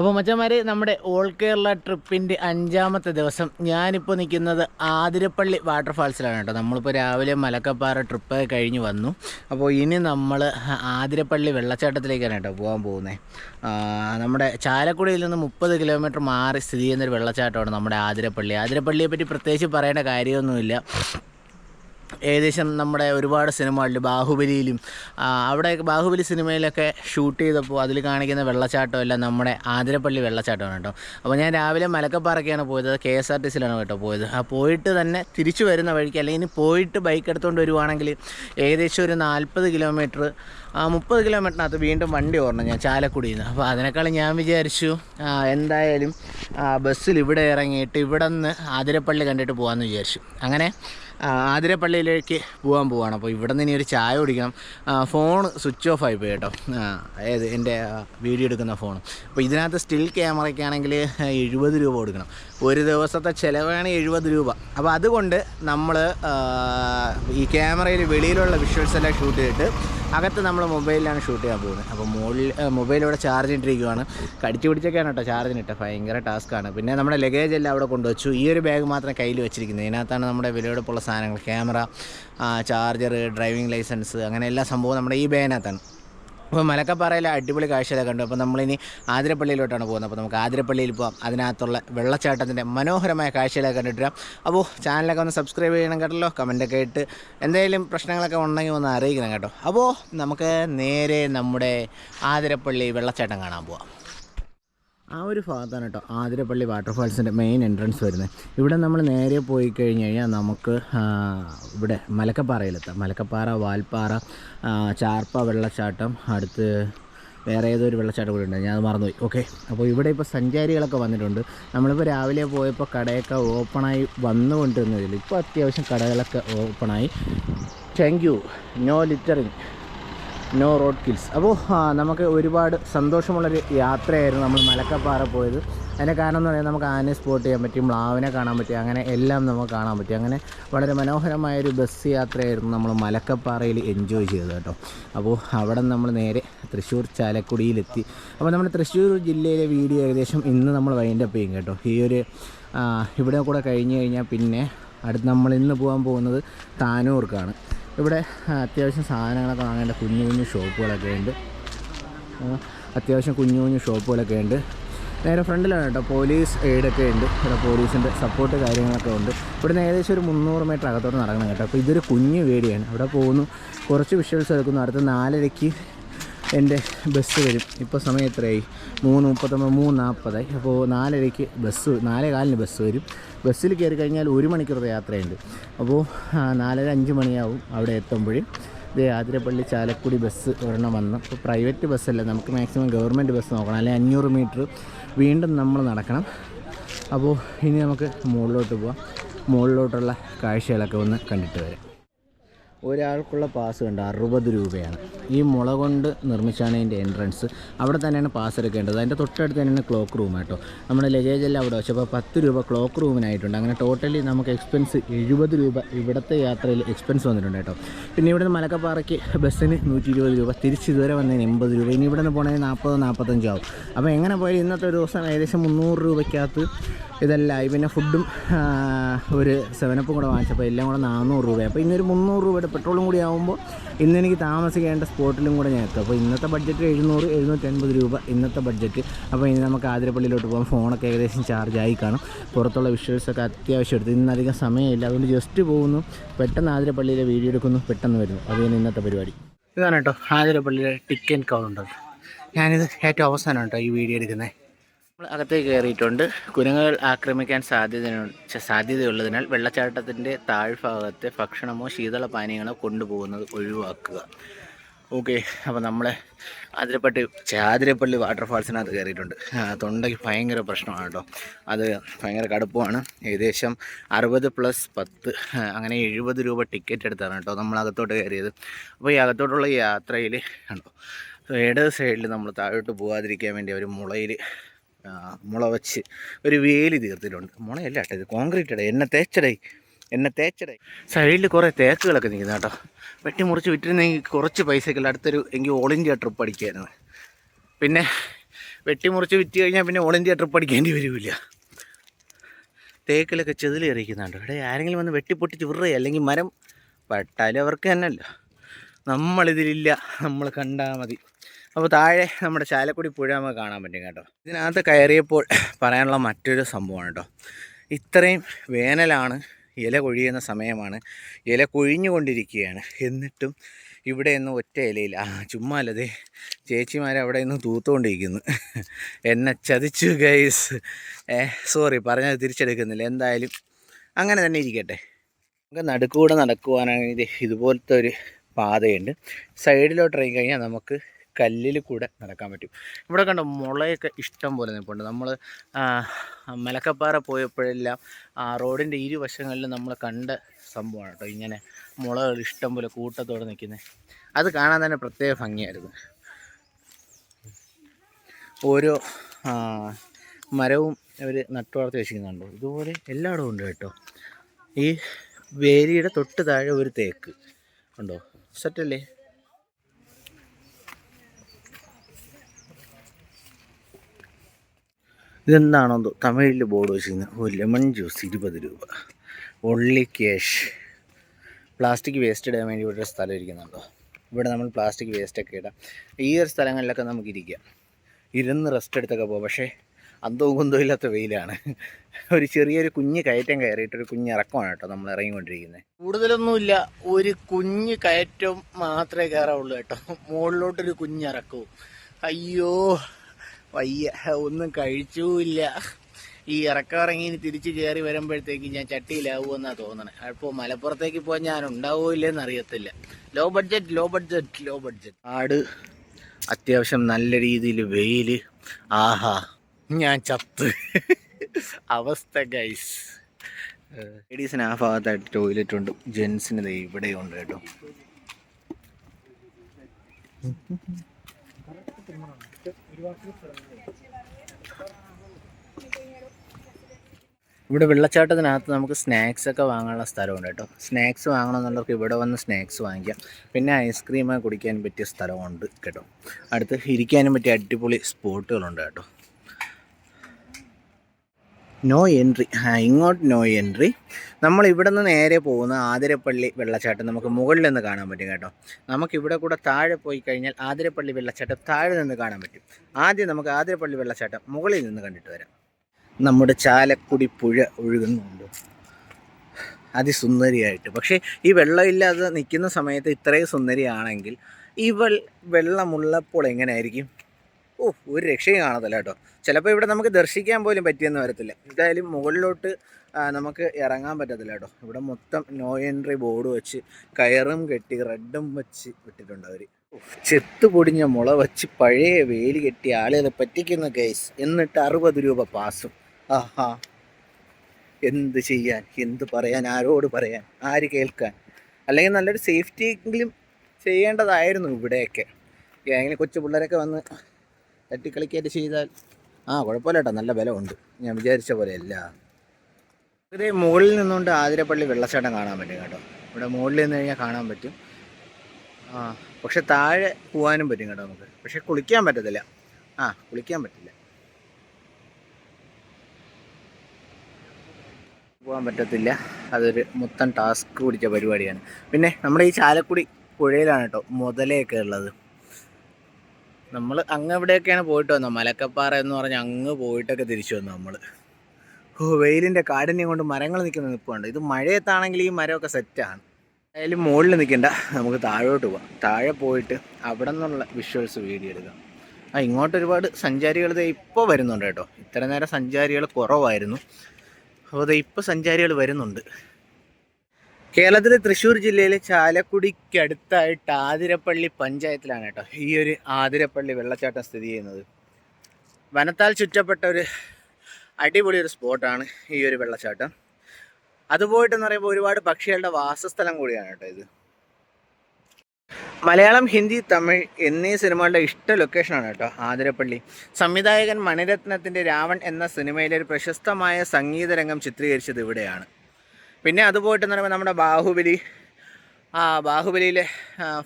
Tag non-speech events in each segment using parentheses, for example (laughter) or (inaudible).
അപ്പോൾ മച്ചന്മാർ നമ്മുടെ ഓൾ കേരള ട്രിപ്പിന്റെ അഞ്ചാമത്തെ ദിവസം ഞാനിപ്പോൾ നിൽക്കുന്നത് ആതിരപ്പള്ളി വാട്ടർഫാൾസിലാണ് കേട്ടോ. നമ്മളിപ്പോൾ രാവിലെ മലക്കപ്പാറ ട്രിപ്പ് കഴിഞ്ഞ് വന്നു. അപ്പോൾ ഇനി നമ്മൾ ആതിരപ്പള്ളി വെള്ളച്ചാട്ടത്തിലേക്കാണ് കേട്ടോ പോകാൻ പോകുന്നത് നമ്മുടെ ചാലക്കുടിയിൽ നിന്ന് മുപ്പത് കിലോമീറ്റർ മാറി സ്ഥിതി ചെയ്യുന്നൊരു വെള്ളച്ചാട്ടമാണ് നമ്മുടെ ആതിരപ്പള്ളി. ആതിരപ്പള്ളിയെ പറ്റി പ്രത്യേകിച്ച് പറയേണ്ട കാര്യമൊന്നുമില്ല. ഏകദേശം നമ്മുടെ ഒരുപാട് സിനിമകളിൽ ബാഹുബലിയിലും അവിടെ ബാഹുബലി സിനിമയിലൊക്കെ ഷൂട്ട് ചെയ്തപ്പോൾ അതിൽ കാണിക്കുന്ന വെള്ളച്ചാട്ടം എല്ലാം നമ്മുടെ ആതിരപ്പള്ളി വെള്ളച്ചാട്ടമാണ് കേട്ടോ. അപ്പോൾ ഞാൻ രാവിലെ മലക്കപ്പാറക്കെയാണ് പോയത് കെ എസ് ആർ ടി സിയിലാണ് കേട്ടോ പോയത്. ആ പോയിട്ട് തന്നെ തിരിച്ചു വരുന്ന വഴിക്ക് അല്ലെങ്കിൽ പോയിട്ട് ബൈക്ക് എടുത്തുകൊണ്ട് വരുവാണെങ്കിൽ ഏകദേശം ഒരു നാൽപ്പത് കിലോമീറ്റർ മുപ്പത് കിലോമീറ്ററിനകത്ത് വീണ്ടും വണ്ടി ഓർണം ഞാൻ ചാലക്കുടിയിൽ നിന്ന് അപ്പോൾ അതിനേക്കാളും ഞാൻ വിചാരിച്ചു എന്തായാലും ബസ്സിൽ ഇവിടെ ഇറങ്ങിയിട്ട് ഇവിടെ നിന്ന് ആതിരപ്പള്ളി കണ്ടിട്ട് പോകാമെന്ന് വിചാരിച്ചു. അങ്ങനെ ആതിരപ്പള്ളിയിലേക്ക് പോകാൻ പോവാണ്. അപ്പോൾ ഇവിടെ നിന്ന് ഇനി ഒരു ചായ കുടിക്കണം. ഫോൺ സ്വിച്ച് ഓഫ് ആയി പോയി കേട്ടോ. അതായത് എന്റെ വീഡിയോ എടുക്കുന്ന ഫോൺ അപ്പോൾ ഇതിനകത്ത് സ്റ്റിൽ ക്യാമറയ്ക്കാണെങ്കിൽ എഴുപത് രൂപ കൊടുക്കണം. ഒരു ദിവസത്തെ ചിലവാണ് എഴുപത് രൂപ. അപ്പോൾ അതുകൊണ്ട് നമ്മൾ ഈ ക്യാമറയിൽ വെളിയിലുള്ള വിഷ്വൽസ് എല്ലാം ഷൂട്ട് ചെയ്തിട്ട് അകത്ത് നമ്മൾ മൊബൈലിലാണ് ഷൂട്ട് ചെയ്യാൻ പോകുന്നത്. അപ്പോൾ മുകളിൽ മൊബൈൽ ഇവിടെ ചാർജ് ഇട്ടിരിക്കുവാണ്. കടിച്ചു പിടിച്ചൊക്കെയാണ് കേട്ടോ ചാർജിനിട്ട് ഭയങ്കര ടാസ്ക്കാണ് പിന്നെ നമ്മുടെ ലഗേജ് എല്ലാം അവിടെ കൊണ്ടുവച്ചു. ഈ ഒരു ബാഗ് മാത്രം കയ്യിൽ വെച്ചിരിക്കുന്നത്. ഇതിനകത്താണ് നമ്മുടെ വിലയെടുപ്പുള്ള സാധനങ്ങൾ ക്യാമറ ചാർജർ ഡ്രൈവിംഗ് ലൈസൻസ് അങ്ങനെ എല്ലാ സംഭവവും നമ്മുടെ ഈ ബേനകത്താണ്. അപ്പോൾ മലക്കപ്പാറയിലെ അടിപൊളി കാഴ്ചയൊക്കെ കണ്ടു. അപ്പോൾ നമ്മളിനി ആതിരപ്പള്ളിയിലോട്ടാണ് പോകുന്നത്. അപ്പോൾ നമുക്ക് ആതിരപ്പള്ളിയിൽ പോകാം അതിനകത്തുള്ള വെള്ളച്ചാട്ടത്തിന്റെ മനോഹരമായ കാഴ്ചകളൊക്കെ കണ്ടിട്ട് വരാം. അപ്പോൾ ചാനലൊക്കെ ഒന്ന് സബ്സ്ക്രൈബ് ചെയ്യണം കേട്ടല്ലോ. കമന്റൊക്കെ ഇട്ട് എന്തെങ്കിലും പ്രശ്നങ്ങളൊക്കെ ഉണ്ടെങ്കിൽ ഒന്ന് അറിയിക്കണം കേട്ടോ. അപ്പോൾ നമുക്ക് നേരെ നമ്മുടെ ആതിരപ്പള്ളി വെള്ളച്ചാട്ടം കാണാൻ പോവാം. ആ ഒരു ഭാഗത്താണ് കേട്ടോ ആതിരപ്പള്ളി വാട്ടർഫാൾസിന്റെ മെയിൻ എൻട്രൻസ് വരുന്നത്. ഇവിടെ നമ്മൾ നേരെ പോയി കഴിഞ്ഞ് കഴിഞ്ഞാൽ നമുക്ക് ഇവിടെ മലക്കപ്പാറയിലെത്താം. മലക്കപ്പാറ വാൽപ്പാറ ചാർപ്പ വെള്ളച്ചാട്ടം അടുത്ത് വേറെ ഏതൊരു വെള്ളച്ചാട്ടം കൂടി ഉണ്ട് ഞാൻ അത് മറന്നുപോയി. ഓക്കെ അപ്പോൾ ഇവിടെ ഇപ്പോൾ സഞ്ചാരികളൊക്കെ വന്നിട്ടുണ്ട്. നമ്മളിപ്പോൾ രാവിലെ പോയപ്പോൾ കടയൊക്കെ ഓപ്പണായി വന്നുകൊണ്ടിരുന്നതിൽ ഇപ്പോൾ അത്യാവശ്യം കടകളൊക്കെ ഓപ്പണായി thank you no littering no road kills അപ്പോൾ നമുക്ക് ഒരുപാട് സന്തോഷമുള്ളൊരു യാത്രയായിരുന്നു നമ്മൾ മലക്കപ്പാറ പോയത്. അതിന്റെ കാരണം എന്ന് പറയുന്നത് നമുക്ക് ആനയെ സ്പോട്ട് ചെയ്യാൻ പറ്റി മ്ലാവിനെ കാണാൻ പറ്റി അങ്ങനെ എല്ലാം നമുക്ക് കാണാൻ പറ്റി. അങ്ങനെ വളരെ മനോഹരമായൊരു ബസ് യാത്രയായിരുന്നു നമ്മൾ മലക്കപ്പാറയിൽ എൻജോയ് ചെയ്തത് കേട്ടോ. അപ്പോൾ അവിടെ നമ്മൾ നേരെ തൃശ്ശൂർ ചാലക്കുടിയിലെത്തി. അപ്പോൾ നമ്മുടെ തൃശ്ശൂർ ജില്ലയിലെ വീഡിയോ ഏകദേശം ഇന്ന് നമ്മൾ വൈൻഡപ്പ് ചെയ്യും കേട്ടോ. ഈ ഒരു ഇവിടെ കൂടെ കഴിഞ്ഞ് കഴിഞ്ഞാൽ പിന്നെ അടുത്ത് നമ്മൾ ഇന്ന് പോകാൻ പോകുന്നത് താനൂർക്കാണ്. ഇവിടെ അത്യാവശ്യം സാധനങ്ങളൊക്കെ വാങ്ങേണ്ട കുഞ്ഞു കുഞ്ഞു ഷോപ്പുകളൊക്കെ ഉണ്ട്. അത്യാവശ്യം കുഞ്ഞു കുഞ്ഞു ഷോപ്പുകളൊക്കെ ഉണ്ട്. നേരെ ഫ്രണ്ടിലാണ് കേട്ടോ പോലീസ് എയ്ഡൊക്കെ ഉണ്ട്. ഇവിടെ പോലീസിന്റെ സപ്പോർട്ട് കാര്യങ്ങളൊക്കെ ഉണ്ട്. ഇവിടെ ഇവിടുന്ന് ഏകദേശം ഒരു മുന്നൂറ് മീറ്റർ അകത്തോട്ട് നടക്കണം കേട്ടോ. അപ്പോൾ ഇതൊരു കുഞ്ഞു വേടിയാണ്. അവിടെ പോകുന്നു കുറച്ച് വിഷ്വൽസ് എടുക്കുന്നു. അടുത്ത നാലരയ്ക്ക് എന്റെ ബസ് വരും. ഇപ്പോൾ സമയം എത്രയായി? മൂന്ന് മുപ്പത്തൊമ്പത് മൂന്ന് നാൽപ്പതായി അപ്പോൾ നാലരയ്ക്ക് ബസ് നാലേ കാലിന് ബസ് വരും. ബസ്സിൽ കയറി കഴിഞ്ഞാൽ ഒരു മണിക്കൂറത്തെ യാത്രയുണ്ട്. അപ്പോൾ നാലര അഞ്ച് മണിയാവും അവിടെ എത്തുമ്പോഴും. ഇത് ആതിരപ്പള്ളി ചാലക്കുടി ബസ് ഒരെണ്ണം വന്ന്. ഇപ്പോൾ പ്രൈവറ്റ് ബസ്സല്ല നമുക്ക് മാക്സിമം ഗവൺമെന്റ് ബസ് നോക്കണം. അല്ലെങ്കിൽ അഞ്ഞൂറ് മീറ്റർ വീണ്ടും നമ്മൾ നടക്കണം. അപ്പോൾ ഇനി നമുക്ക് മുകളിലോട്ട് പോവാം. മുകളിലോട്ടുള്ള കാഴ്ചകളൊക്കെ ഒന്ന് കണ്ടിട്ട് വരാം. ഒരാൾക്കുള്ള പാസ് കണ്ട് അറുപത് രൂപയാണ്. ഈ മുള കൊണ്ട് നിർമ്മിച്ചാണ് ഇതിന്റെ എൻട്രൻസ് അവിടെ തന്നെയാണ് പാസ് എടുക്കേണ്ടത്. അതിന്റെ തൊട്ടടുത്ത് തന്നെയാണ് ക്ലോക്ക് റൂം കേട്ടോ നമ്മുടെ ലഗേജ് എല്ലാം അവിടെ വെച്ചപ്പോൾ പത്ത് രൂപ ക്ലോക്ക് റൂമിനായിട്ടുണ്ട് അങ്ങനെ ടോട്ടലി നമുക്ക് എക്സ്പെൻസ് എഴുപത് രൂപ ഇവിടുത്തെ യാത്രയിൽ എക്സ്പെൻസ് വന്നിട്ടുണ്ട് കേട്ടോ. പിന്നെ ഇവിടുന്ന് മലക്കപ്പാറയ്ക്ക് ബസ്സിന് നൂറ്റി ഇരുപത് രൂപ. തിരിച്ച് ഇതുവരെ വന്നതിന് എൺപത് രൂപ. ഇനി ഇവിടെ നിന്ന് പോകണമെങ്കിൽ നാൽപ്പത് നാൽപ്പത്തഞ്ചോ ആവും. അപ്പോൾ എങ്ങനെ പോയാലും ഇന്നത്തെ ഒരു ദിവസം ഏകദേശം മുന്നൂറ് രൂപയ്ക്കകത്ത് ഇതെല്ലാം പിന്നെ ഫുഡും ഒരു സെവനപ്പും കൂടെ വാങ്ങിച്ചപ്പോൾ എല്ലാം കൂടെ നാനൂറ് രൂപ അപ്പോൾ ഇന്നൊരു മുന്നൂറ് രൂപയുടെ പെട്രോളും കൂടി ആകുമ്പോൾ ഇന്ന് എനിക്ക് താമസിക്കേണ്ട സ്പോട്ടിലും കൂടെ ഞാൻ എത്തും. അപ്പോൾ ഇന്നത്തെ ബഡ്ജറ്റ് എഴുന്നൂറ് എഴുന്നൂറ്റി അൻപത് രൂപ ഇന്നത്തെ ബഡ്ജറ്റ് അപ്പോൾ ഇനി നമുക്ക് ആതിരപ്പള്ളിയിലോട്ട് പോകാം. ഫോണൊക്കെ ഏകദേശം ചാർജ് ആയി കാണും. പുറത്തുള്ള വിഷ്വൽസൊക്കെ അത്യാവശ്യം എടുത്ത്. ഇന്നധികം സമയമില്ല. അതുകൊണ്ട് ജസ്റ്റ് പോകുന്നു. പെട്ടെന്ന് ആതിരപ്പള്ളിയിലെ വീഡിയോ എടുക്കുന്നു. പെട്ടെന്ന് വരുന്നു. അതാണ് ഇന്നത്തെ പരിപാടി. ഇതാണ് കേട്ടോ ആതിരപ്പള്ളിയിലെ ടിക്കറ്റ് കൗണ്ടർ ഞാനിത് ഏറ്റവും അവസാനം കേട്ടോ ഈ വീഡിയോ എടുക്കുന്നത്. നമ്മൾ അകത്തേക്ക് കയറിയിട്ടുണ്ട്. കുരങ്ങുകൾ ആക്രമിക്കാൻ സാധ്യത സാധ്യതയുള്ളതിനാൽ വെള്ളച്ചാട്ടത്തിന്റെ താഴ്ഭാഗത്തെ ഭക്ഷണമോ ശീതള പാനീയങ്ങളോ കൊണ്ടുപോകുന്നത് ഒഴിവാക്കുക. ഓക്കെ അപ്പോൾ നമ്മൾ ആതിരപ്പള്ളി ചാതിരപ്പള്ളി വാട്ടർഫാൾസിനകത്ത് കയറിയിട്ടുണ്ട്. തൊണ്ടയ്ക്ക് ഭയങ്കര പ്രശ്നമാണ് കേട്ടോ. അത് ഭയങ്കര കടുപ്പമാണ്. ഏകദേശം അറുപത് പ്ലസ് പത്ത് അങ്ങനെ എഴുപത് രൂപ ടിക്കറ്റ് എടുത്താണ് കേട്ടോ നമ്മൾ അകത്തോട്ട് കയറിയത്. അപ്പോൾ ഈ അകത്തോട്ടുള്ള യാത്രയിൽ കണ്ടോ ഇടത് സൈഡിൽ നമ്മൾ താഴോട്ട് പോകാതിരിക്കാൻ വേണ്ടി അവർ മുളയിൽ മുള വെച്ച് ഒരു വേലി തീർത്തിട്ടുണ്ട്. മുളയല്ല കേട്ടോ ഇത് കോൺക്രീറ്റ് ഇടയി എന്നെ തേച്ചടേ. എന്നെ തേച്ചടേ. സൈഡിൽ കുറേ തേക്കുകളൊക്കെ നിൽക്കുന്ന കേട്ടോ. വെട്ടി മുറിച്ച് വിറ്റിരുന്നെങ്കിൽ കുറച്ച് പൈസക്കുള്ള അടുത്തൊരു എങ്കിൽ ഓൾ ഇന്ത്യ ട്രിപ്പ് അടിക്കായിരുന്നു പിന്നെ വെട്ടി മുറിച്ച് വിറ്റ് കഴിഞ്ഞാൽ പിന്നെ ഓൾ ഇന്ത്യ ട്രിപ്പ് അടിക്കേണ്ടി വരില്ല. തേക്കിലൊക്കെ ചെതിൽ എറിയിക്കുന്നുണ്ട് ഇവിടെ ആരെങ്കിലും വന്ന് വെട്ടിപ്പൊട്ടിച്ച് വിറുക അല്ലെങ്കിൽ മരം വെട്ടാലും അവർക്ക് തന്നെയല്ല. നമ്മളിതിലില്ല. നമ്മൾ കണ്ടാൽ മതി. അപ്പോൾ താഴെ നമ്മുടെ ചാലക്കുടി പുഴ നമുക്ക് കാണാൻ പറ്റും കേട്ടോ. ഇതിനകത്ത് കയറിയപ്പോൾ പറയാനുള്ള മറ്റൊരു സംഭവമാണ് കേട്ടോ. ഇത്രയും വേനലാണ് ഇല കൊഴിയുന്ന സമയമാണ്. ഇല കൊഴിഞ്ഞുകൊണ്ടിരിക്കുകയാണ്. എന്നിട്ടും ഇവിടെ ഒന്നും ഒറ്റ ഇലയില്ല. ആ ചുമ്മാ അല്ലതേ ചേച്ചിമാർ അവിടെ നിന്ന് തൂത്തുകൊണ്ടിരിക്കുന്നു. എന്നെ ചതിച്ചു ഗൈസ് ഏ സോറി പറഞ്ഞത് തിരിച്ചെടുക്കുന്നില്ല. എന്തായാലും അങ്ങനെ തന്നെ ഇരിക്കട്ടെ. നമുക്ക് നടുക്കൂടെ നടക്കുവാനാണെങ്കിൽ ഇതുപോലത്തെ ഒരു പാതയുണ്ട്. സൈഡിലോട്ട് ഇറങ്ങി കഴിഞ്ഞാൽ നമുക്ക് കല്ലിൽ കൂടെ നടക്കാൻ പറ്റും. ഇവിടെ കണ്ട മുളയൊക്കെ ഇഷ്ടം പോലെ നിൽപ്പുണ്ട്. നമ്മൾ മലക്കപ്പാറ പോയപ്പോഴെല്ലാം ആ റോഡിന്റെ ഇരുവശങ്ങളിലും നമ്മൾ കണ്ട സംഭവമാണ് കേട്ടോ ഇങ്ങനെ മുളകൾ ഇഷ്ടം പോലെ കൂട്ടത്തോടെ നിൽക്കുന്നത് അത് കാണാൻ തന്നെ പ്രത്യേക ഭംഗിയായിരുന്നു. ഓരോ മരവും മരവും അവർ നട്ടുവളർത്തി വെച്ചിരിക്കുന്നുണ്ടോ. ഇതുപോലെ എല്ലായിടവും ഉണ്ട് കേട്ടോ. ഈ വേലിയുടെ തൊട്ട് താഴെ ഒരു തേക്ക് ഉണ്ടോ? സെറ്റല്ലേ? ഇതെന്താണോ എന്തോ തമിഴിൽ ബോർഡ് വെച്ചിരിക്കുന്നത് ഓ ലെമൺ ജ്യൂസ് ഇരുപത് രൂപ. ഒള്ളി ക്യാഷ് പ്ലാസ്റ്റിക് വേസ്റ്റ് ഇടാൻ വേണ്ടി ഇവിടെ സ്ഥലം ഇരിക്കുന്നുണ്ടോ? ഇവിടെ നമ്മൾ പ്ലാസ്റ്റിക് വേസ്റ്റൊക്കെ ഇടാം. ഈ ഒരു സ്ഥലങ്ങളിലൊക്കെ നമുക്ക് ഇരിക്കാം. ഇരുന്ന് റെസ്റ്റ് എടുത്തൊക്കെ പോകാം പക്ഷേ അന്തവും കുന്തവും ഇല്ലാത്ത വെയിലാണ്. ഒരു ചെറിയൊരു കുഞ്ഞ് കയറ്റം കയറിയിട്ടൊരു കുഞ്ഞ് ഇറക്കമാണ് കേട്ടോ നമ്മൾ ഇറങ്ങിക്കൊണ്ടിരിക്കുന്നത്. കൂടുതലൊന്നുമില്ല. ഒരു കുഞ്ഞ് കയറ്റം മാത്രമേ കയറാവുള്ളൂ കേട്ടോ. മുകളിലോട്ടൊരു കുഞ്ഞിറക്കവും അയ്യോ. വയ്യ. ഒന്നും കഴിച്ചൂല്ല. ഈ ഇറക്കമിറങ്ങി ഇനി തിരിച്ച് കയറി വരുമ്പോഴത്തേക്ക് ഞാൻ ചട്ടിയിലാവുമെന്നാണ് തോന്നണേ. അപ്പോൾ മലപ്പുറത്തേക്ക് പോകാൻ ഞാൻ ഉണ്ടാവോ ഇല്ലെന്ന് അറിയത്തില്ല. Low budget low budget low budget ആട് അത്യാവശ്യം നല്ല രീതിയിൽ വെയിൽ ആഹാ ഞാൻ ചത്ത്. അവസ്ഥ ഗൈസ് ലേഡീസിന് ആ ഭാഗത്തായിട്ട് ടോയ്ലറ്റ് ഉണ്ട്. ജെൻസിന് ഇവിടെയുണ്ട് കേട്ടോ. ഇവിടെ വെള്ളച്ചാട്ടത്തിനകത്ത് നമുക്ക് സ്നാക്സ് ഒക്കെ വാങ്ങാനുള്ള സ്ഥലമുണ്ട് കേട്ടോ. സ്നാക്സ് വാങ്ങണമെന്നുള്ളവർക്ക് ഇവിടെ വന്ന് സ്നാക്സ് വാങ്ങിക്കാം. പിന്നെ ഐസ്ക്രീം കുടിക്കാൻ പറ്റിയ സ്ഥലമുണ്ട് കേട്ടോ. അടുത്ത് ഇരിക്കാനും പറ്റിയ അടിപൊളി സ്പോട്ടുകളുണ്ട് കേട്ടോ. നോ എൻട്രി ഇങ്ങോട്ട് നോ എൻട്രി നമ്മൾ ഇവിടെ നിന്ന് നേരെ പോകുന്ന ആതിരപ്പള്ളി വെള്ളച്ചാട്ടം നമുക്ക് മുകളിൽ നിന്ന് കാണാൻ പറ്റും കേട്ടോ. നമുക്കിവിടെ കൂടെ താഴെ പോയി കഴിഞ്ഞാൽ ആതിരപ്പള്ളി വെള്ളച്ചാട്ടം താഴെ നിന്ന് കാണാൻ പറ്റും. ആദ്യം നമുക്ക് ആതിരപ്പള്ളി വെള്ളച്ചാട്ടം മുകളിൽ നിന്ന് കണ്ടിട്ട് വരാം. നമ്മുടെ ചാലക്കുടി പുഴ ഒഴുകുന്നുണ്ട്. അതിസുന്ദരിയായിട്ട്. പക്ഷേ ഈ വെള്ളമില്ലാതെ നിൽക്കുന്ന സമയത്ത് ഇത്രയും സുന്ദരിയാണെങ്കിൽ ഇവൾ വെള്ളമുള്ളപ്പോൾ എങ്ങനെയായിരിക്കും ഓ ഒരു രക്ഷയും കാണത്തില്ല കേട്ടോ. ചിലപ്പോൾ ഇവിടെ നമുക്ക് ദർശിക്കാൻ പോലും പറ്റിയെന്ന് വരത്തില്ല. എന്തായാലും മുകളിലോട്ട് നമുക്ക് ഇറങ്ങാൻ പറ്റത്തില്ല കേട്ടോ. ഇവിടെ മൊത്തം നോ എൻട്രി ബോർഡ് വെച്ച് കയറും കെട്ടി റെഡും വെച്ച് വിട്ടിട്ടുണ്ട് അവർ ചെത്ത് പൊടിഞ്ഞ മുള വെച്ച് പഴയ വേലി കെട്ടി ആളുകളെ പറ്റിക്കുന്ന കേസ് എന്നിട്ട് അറുപത് രൂപ പാസും ആഹാ. എന്ത് ചെയ്യാൻ? എന്ത് പറയാൻ? ആരോട് പറയാൻ? ആര് കേൾക്കാൻ? അല്ലെങ്കിൽ നല്ലൊരു സേഫ്റ്റി എങ്കിലും ചെയ്യേണ്ടതായിരുന്നു ഇവിടെയൊക്കെ. ഏതെങ്കിലും കൊച്ചു പിള്ളേരൊക്കെ വന്ന് തട്ടിക്കളിക്കായിട്ട് ചെയ്താൽ ആ കുഴപ്പമില്ല കേട്ടോ നല്ല ബലമുണ്ട്. ഞാൻ വിചാരിച്ച പോലെ അല്ല. ഇത് മുകളിൽ നിന്നുകൊണ്ട് ആതിരപ്പള്ളി വെള്ളച്ചാട്ടം കാണാൻ പറ്റും കേട്ടോ. ഇവിടെ മുകളിൽ നിന്ന് കഴിഞ്ഞാൽ കാണാൻ പറ്റും. ആ പക്ഷെ താഴെ പോകാനും പറ്റും കേട്ടോ നമുക്ക്. പക്ഷെ കുളിക്കാൻ പറ്റത്തില്ല. ആ കുളിക്കാൻ പറ്റില്ല. പോകാൻ പറ്റത്തില്ല. അതൊരു മൊത്തം ടാസ്ക് കുടിച്ച പരിപാടിയാണ്. പിന്നെ നമ്മുടെ ഈ ചാലക്കുടി പുഴയിലാണ് കേട്ടോ മുതലയൊക്കെ ഉള്ളത്. നമ്മൾ അങ്ങ് എവിടെയൊക്കെയാണ് പോയിട്ട് വന്നത് മലക്കപ്പാറ എന്ന് പറഞ്ഞ് അങ്ങ് പോയിട്ടൊക്കെ തിരിച്ചു വന്നു നമ്മൾ ഓ വെയിലിന്റെ കാഠിന്യം കൊണ്ട് മരങ്ങൾ നിൽക്കുന്ന നിൽപ്പുണ്ട് ഇത് മഴയത്താണെങ്കിൽ ഈ മരമൊക്കെ സെറ്റാണ് എന്തായാലും മുകളിൽ നിൽക്കണ്ട. നമുക്ക് താഴോട്ട് പോവാം. താഴെ പോയിട്ട് അവിടെ നിന്നുള്ള വിഷ്വൽസ് വീഡിയോ എടുക്കാം. ആ ഇങ്ങോട്ട് ഒരുപാട് സഞ്ചാരികൾ ഇപ്പോൾ വരുന്നുണ്ട് കേട്ടോ. ഇത്ര നേരം സഞ്ചാരികൾ കുറവായിരുന്നു. അപ്പോൾ ഇപ്പോൾ സഞ്ചാരികൾ വരുന്നുണ്ട്. കേരളത്തിലെ തൃശ്ശൂർ ജില്ലയിലെ ചാലക്കുടിക്കടുത്തായിട്ട് ആതിരപ്പള്ളി പഞ്ചായത്തിലാണ് കേട്ടോ ഈ ഒരു ആതിരപ്പള്ളി വെള്ളച്ചാട്ടം സ്ഥിതി ചെയ്യുന്നത്. വനത്താൽ ചുറ്റപ്പെട്ട ഒരു അടിപൊളി ഒരു സ്പോട്ടാണ് ഈ ഒരു വെള്ളച്ചാട്ടം. അതുപോയിട്ടെന്ന് പറയുമ്പോൾ ഒരുപാട് പക്ഷികളുടെ വാസസ്ഥലം കൂടിയാണ് കേട്ടോ ഇത്. മലയാളം ഹിന്ദി തമിഴ് എന്നീ സിനിമകളുടെ ഇഷ്ട ലൊക്കേഷനാണ് കേട്ടോ ആതിരപ്പള്ളി. സംവിധായകൻ മണിരത്നത്തിന്റെ രാവൺ എന്ന സിനിമയിലെ ഒരു പ്രശസ്തമായ സംഗീതരംഗം ചിത്രീകരിച്ചത് ഇവിടെയാണ്. പിന്നെ അതുപോയിട്ടെന്ന് പറയുമ്പോൾ നമ്മുടെ ബാഹുബലി ആ ബാഹുബലിയിലെ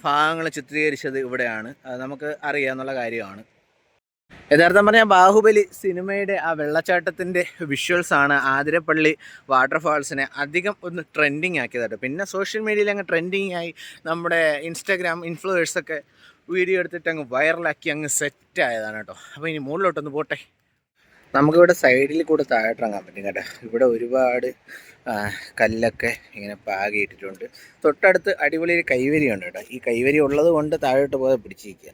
ഭാഗങ്ങൾ ചിത്രീകരിച്ചത് ഇവിടെയാണ്. അത് നമുക്ക് അറിയാമെന്നുള്ള കാര്യമാണ്. യഥാർത്ഥം പറഞ്ഞാൽ ബാഹുബലി സിനിമയുടെ ആ വെള്ളച്ചാട്ടത്തിന്റെ വിഷ്വൽസ് ആണ് ആതിരപ്പള്ളി വാട്ടർഫാൾസിനെ അധികം ഒന്ന് ട്രെൻഡിങ് ആക്കിയതായിട്ട്. പിന്നെ സോഷ്യൽ മീഡിയയിൽ അങ്ങ് ട്രെൻഡിങ് ആയി. നമ്മുടെ ഇൻസ്റ്റാഗ്രാം ഇൻഫ്ലുവേഴ്സൊക്കെ വീഡിയോ എടുത്തിട്ട് അങ്ങ് വൈറലാക്കി അങ്ങ് സെറ്റ് ആയതാണ് കേട്ടോ. അപ്പോൾ ഇനി മുകളിലോട്ടൊന്ന് പോട്ടെ. നമുക്കിവിടെ സൈഡിൽ കൂടെ താഴോട്ടിറങ്ങാൻ പറ്റും കേട്ടോ. ഇവിടെ ഒരുപാട് കല്ലൊക്കെ ഇങ്ങനെ പാകിയിട്ടിട്ടുണ്ട്. തൊട്ടടുത്ത് അടിപൊളി ഒരു കൈവരി ഉണ്ട് കേട്ടോ. ഈ കൈവരി ഉള്ളത് കൊണ്ട് താഴോട്ട് പോകാതെ പിടിച്ചിരിക്കുക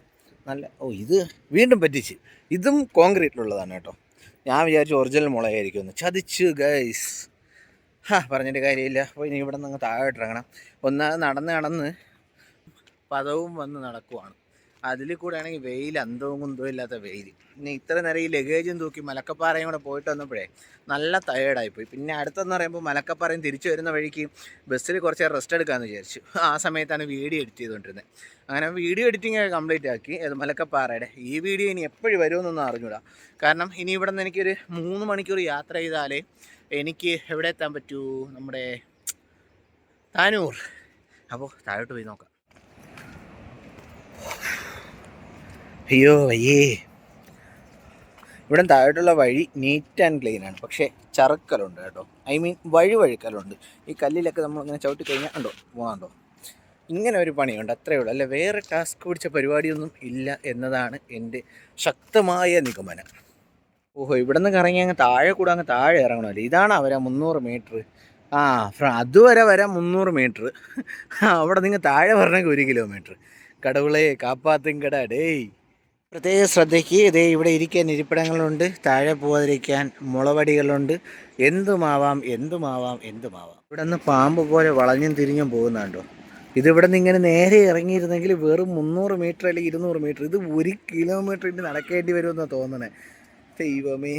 നല്ല ഓ ഇത് വീണ്ടും പറ്റിച്ച്. ഇതും കോൺക്രീറ്റിലുള്ളതാണ് കേട്ടോ. ഞാൻ വിചാരിച്ചു ഒറിജിനൽ മുളയായിരിക്കും ഒന്ന് ചതിച്ചു ഗൈസ് ഹാ പറഞ്ഞിട്ട് കാര്യമില്ല. അപ്പോൾ ഇനി ഇവിടെ നിന്ന് താഴോട്ട് ഇറങ്ങണം ഒന്നാമത് നടന്ന് നടന്ന് പദവും വന്ന് നടക്കുവാണ്. അതിൽ കൂടെ ആണെങ്കിൽ വെയിൽ അന്തവും കുന്തവും ഇല്ലാത്ത വെയിൽ. പിന്നെ ഇത്ര നേരം ഈ ലഗേജും തൂക്കി മലക്കപ്പാറയും കൂടെ പോയിട്ട് വന്നപ്പോഴേ നല്ല പോയി പിന്നെ അടുത്തെന്ന് പറയുമ്പോൾ മലക്കപ്പാറയും തിരിച്ചു വരുന്ന വഴിക്ക് ബസ്സിൽ കുറച്ച് റെസ്റ്റ് എടുക്കാമെന്ന് വിചാരിച്ചു. ആ സമയത്താണ് വീഡിയോ എഡിറ്റ് ചെയ്തുകൊണ്ടിരുന്നത്. അങ്ങനെ വീഡിയോ എഡിറ്റിംഗ് ഒക്കെ കംപ്ലീറ്റ് ആക്കി. അത് മലക്കപ്പാറയുടെ ഈ വീഡിയോ ഇനി എപ്പോഴും വരുമെന്നൊന്നും അറിഞ്ഞൂടാ. കാരണം ഇനി ഇവിടെ നിന്ന് എനിക്കൊരു മൂന്ന് മണിക്കൂർ യാത്ര ചെയ്താലേ എനിക്ക് എവിടെ എത്താൻ പറ്റൂ? നമ്മുടെ താനൂർ. അപ്പോൾ താഴോട്ട് പോയി നോക്കാം. അയ്യോ വയ്യേ. ഇവിടെ താഴോട്ടുള്ള വഴി നീറ്റ് ആൻഡ് ക്ലീൻ ആണ്. പക്ഷേ ചറുക്കലുണ്ട് കേട്ടോ. ഐ മീൻ വഴി വഴുക്കലുണ്ട് ഈ കല്ലിലൊക്കെ നമ്മളിങ്ങനെ ചവിട്ടി കഴിഞ്ഞാൽ ഉണ്ടോ പോകാണ്ടോ ഇങ്ങനെ ഒരു പണിയുണ്ട്. അത്രയേ ഉള്ളൂ. അല്ല വേറെ ടാസ്ക് പിടിച്ച പരിപാടിയൊന്നും ഇല്ല എന്നതാണ് എന്റെ ശക്തമായ നിഗമനം. ഓഹോ ഇവിടെ നിന്ന് കറങ്ങി അങ്ങ് താഴെ കൂടെ അങ്ങ് താഴെ ഇറങ്ങണമല്ലോ? ഇതാണ് അവരെ മുന്നൂറ് മീറ്റർ ആ അതുവരെ വരാം മുന്നൂറ് മീറ്റർ അവിടെ നിങ്ങൾ താഴെ വരണമെങ്കിൽ ഒരു കിലോമീറ്റർ കടവുളെ കാപ്പാത്തിങ്കട ഡേയ്. പ്രത്യേക ശ്രദ്ധയ്ക്ക് ഇതേ ഇവിടെ ഇരിക്കാൻ ഇരിപ്പിടങ്ങളുണ്ട്. താഴെ പോകാതിരിക്കാൻ മുളവടികളുണ്ട്. എന്തുമാവാം എന്തുമാവാം എന്തുമാവാം. ഇവിടെ നിന്ന് പാമ്പ് പോലെ വളഞ്ഞും തിരിഞ്ഞും പോകുന്നുണ്ടോ? ഇതിവിടെ നിന്ന് ഇങ്ങനെ നേരെ ഇറങ്ങിയിരുന്നെങ്കിൽ വെറും മുന്നൂറ് മീറ്റർ അല്ലെങ്കിൽ ഇരുന്നൂറ് മീറ്റർ. ഇത് ഒരു കിലോമീറ്റർ ഇനി നടക്കേണ്ടി വരുമെന്നാണ് തോന്നണേ. ദൈവമേ.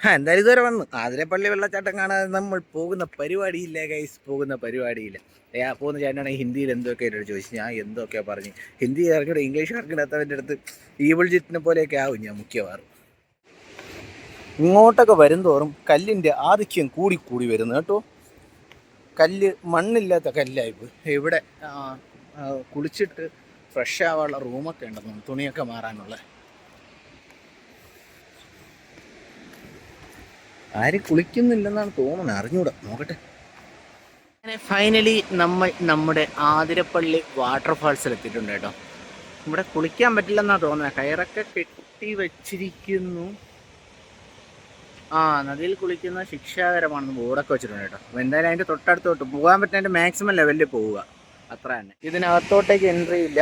ആ എന്തായാലും ഇതുവരെ വന്നു. ആതിരപ്പള്ളി വെള്ളച്ചാട്ടം കാണാതെ നമ്മൾ പോകുന്ന പരിപാടിയില്ല ഗൈസ് പോകുന്ന പരിപാടിയില്ല. ഏ പോകുന്ന ചേട്ടനാണെങ്കിൽ ഹിന്ദിയിൽ എന്തൊക്കെ എന്നോട് ചോദിച്ചു. ഞാൻ എന്തൊക്കെ പറഞ്ഞു. ഹിന്ദി ഇറങ്ങിയിട്ട് ഇംഗ്ലീഷ് ഇറങ്ങിയിടത്തവന്റെ അടുത്ത് ഈവിൾ ജിറ്റിനെ പോലെയൊക്കെ ആവും ഞാൻ മിക്കവാറും. ഇങ്ങോട്ടൊക്കെ വരും തോറും കല്ലിന്റെ ആധിക്യം കൂടി കൂടി വരുന്നു കേട്ടോ. കല്ല് മണ്ണില്ലാത്ത കല്ലായിപ്പോയി ഇവിടെ കുളിച്ചിട്ട് ഫ്രഷ് ആവാനുള്ള റൂമൊക്കെ ഉണ്ടെന്ന് തുണിയൊക്കെ മാറാനുള്ള. ആരും കുളിക്കുന്നില്ലെന്നാണ് തോന്നുന്നത്. അറിഞ്ഞൂടാ നോക്കട്ടെ. അങ്ങനെ ഫൈനലി നമ്മൾ നമ്മുടെ ആതിരപ്പള്ളി വാട്ടർഫാൾസിൽ എത്തിയിട്ടുണ്ട് കേട്ടോ. ഇവിടെ കുളിക്കാൻ പറ്റില്ലെന്നാണ് തോന്നുന്നത് കയറൊക്കെ കെട്ടി വെച്ചിരിക്കുന്നു. ആ നദിയിൽ കുളിക്കുന്ന ശിക്ഷാകരമാണെന്ന് ബോർഡൊക്കെ വെച്ചിട്ടുണ്ട് കേട്ടോ. അപ്പോൾ എന്തായാലും അതിന്റെ തൊട്ടടുത്തോട്ട് പോകാൻ പറ്റുന്നതിന്റെ മാക്സിമം ലെവലിൽ പോവുക. അത്ര തന്നെ. ഇതിനകത്തോട്ടേക്ക് എൻട്രി ഇല്ല.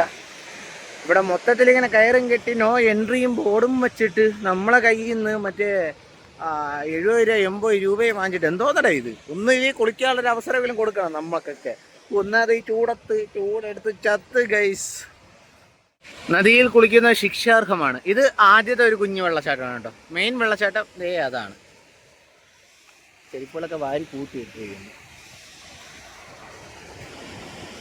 ഇവിടെ മൊത്തത്തിൽ ഇങ്ങനെ കയറും കെട്ടി നോ എൻട്രിയും ബോർഡും വെച്ചിട്ട് നമ്മളെ കയ്യിൽ നിന്ന് മറ്റേ എഴുപത് രൂപ എൺപത് രൂപയും വാങ്ങിച്ചിട്ട് എന്തോ തട ഇത്? ഒന്ന് ഈ കുളിക്കാനുള്ളൊരു അവസരമെങ്കിലും കൊടുക്കണം നമ്മക്കൊക്കെ ഒന്നത് ഈ ചൂടത്ത് ചൂടെടുത്ത് ചത്ത് ഗൈസ് നദിയിൽ കുളിക്കുന്ന ശിക്ഷാർഹമാണ്. ഇത് ആദ്യത്തെ ഒരു കുഞ്ഞു വെള്ളച്ചാട്ടമാണ് കേട്ടോ. മെയിൻ വെള്ളച്ചാട്ടം ദേ അതാണ്. ചെരുപ്പുകളൊക്കെ വാരി കൂട്ടി ഇട്ടിരിക്കുന്നു.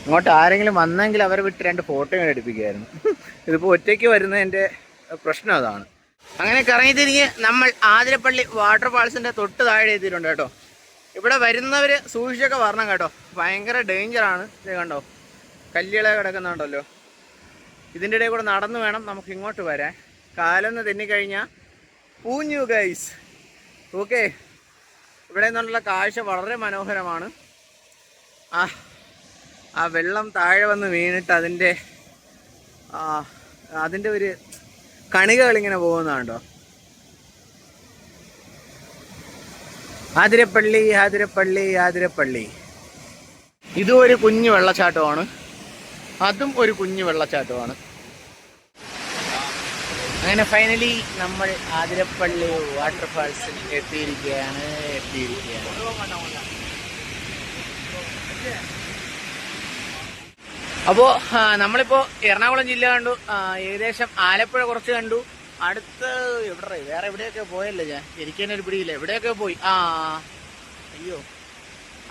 ഇങ്ങോട്ട് ആരെങ്കിലും വന്നെങ്കിൽ അവരെ വിട്ട് രണ്ട് ഫോട്ടോയും എടുപ്പിക്കുമായിരുന്നു. (laughs) ഇതിപ്പോൾ ഒറ്റയ്ക്ക് വരുന്നതിന്റെ പ്രശ്നം അതാണ്. അങ്ങനെ കറങ്ങി തിരിഞ്ഞ് നമ്മൾ ആതിരപ്പള്ളി വാട്ടർ ഫാൾസിന്റെ തൊട്ട് താഴെ എത്തിയിട്ടുണ്ട് കേട്ടോ. ഇവിടെ വരുന്നവർ സൂക്ഷിച്ചൊക്കെ വരണം കേട്ടോ. ഭയങ്കര ഡേഞ്ചറാണ് ഇത് കണ്ടോ? കല്ലുകളെ കിടക്കുന്നുണ്ടല്ലോ. ഇതിന്റെ ഇടയിൽ കൂടെ നടന്നു വേണം നമുക്ക് ഇങ്ങോട്ട് വരാൻ. കാലൊന്ന് തെന്നിക്കഴിഞ്ഞാൽ പൂഞ്ഞു ഗൈസ് ഓക്കെ ഇവിടെ നിന്നുള്ള കാഴ്ച വളരെ മനോഹരമാണ്. ആ ആ വെള്ളം താഴെ വന്ന് വീണിട്ട് അതിന്റെ അതിന്റെ ഒരു കണികകൾ ഇങ്ങനെ പോകുന്നുണ്ടോ ആതിരപ്പള്ളി ആതിരപ്പള്ളി ആതിരപ്പള്ളി. ഇതും ഒരു കുഞ്ഞു വെള്ളച്ചാട്ടമാണ്. അതും ഒരു കുഞ്ഞു വെള്ളച്ചാട്ടമാണ്. അങ്ങനെ ഫൈനലി നമ്മൾ ആതിരപ്പള്ളി വാട്ടർഫാൾസിൽ എത്തിയിരിക്കുകയാണ് എത്തിയിരിക്കുകയാണ്. അപ്പോൾ നമ്മളിപ്പോ എറണാകുളം ജില്ല കണ്ടു. ഏകദേശം ആലപ്പുഴ കുറച്ച് കണ്ടു. അടുത്ത് എവിടെ വേറെ എവിടെയൊക്കെ പോയല്ലേ ഞാൻ? എനിക്ക് തന്നെ ഒരു പിടിയില്ല. എവിടെയൊക്കെ പോയി? ആ അയ്യോ.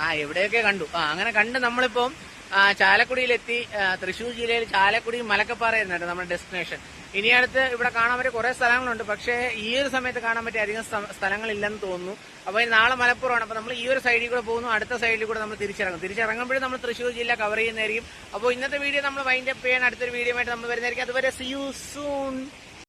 ആ എവിടെയൊക്കെ കണ്ടു. ആ അങ്ങനെ കണ്ട് നമ്മളിപ്പം ചാലക്കുടിയിലെത്തി തൃശൂർ ജില്ലയിൽ ചാലക്കുടി മലക്കപ്പാറയായിരുന്നു കേട്ടോ നമ്മുടെ ഡെസ്റ്റിനേഷൻ ഇനി അടുത്ത് ഇവിടെ കാണാൻ പറ്റിയ കുറേ സ്ഥലങ്ങളുണ്ട്. പക്ഷേ ഈ ഒരു സമയത്ത് കാണാൻ പറ്റിയ അധികം സ്ഥ- സ്ഥലങ്ങളില്ലെന്ന് തോന്നുന്നു. അപ്പോൾ നാളെ മലപ്പുറമാണ്. അപ്പോൾ നമ്മൾ ഈ ഒരു സൈഡിൽ കൂടെ പോകുന്നു. അടുത്ത സൈഡിൽ കൂടെ നമ്മൾ തിരിച്ചിറങ്ങും. തിരിച്ചിറങ്ങുമ്പോഴും നമ്മൾ തൃശ്ശൂർ ജില്ല കവർ ചെയ്യുന്നതായിരിക്കും. അപ്പോൾ ഇന്നത്തെ വീഡിയോ നമ്മൾ വൈൻഡപ്പ് ചെയ്യാൻ അടുത്തൊരു വീഡിയോ ആയിട്ട് നമ്മൾ വരുന്നതായിരിക്കും. അതുവരെ സി യു സൂൺ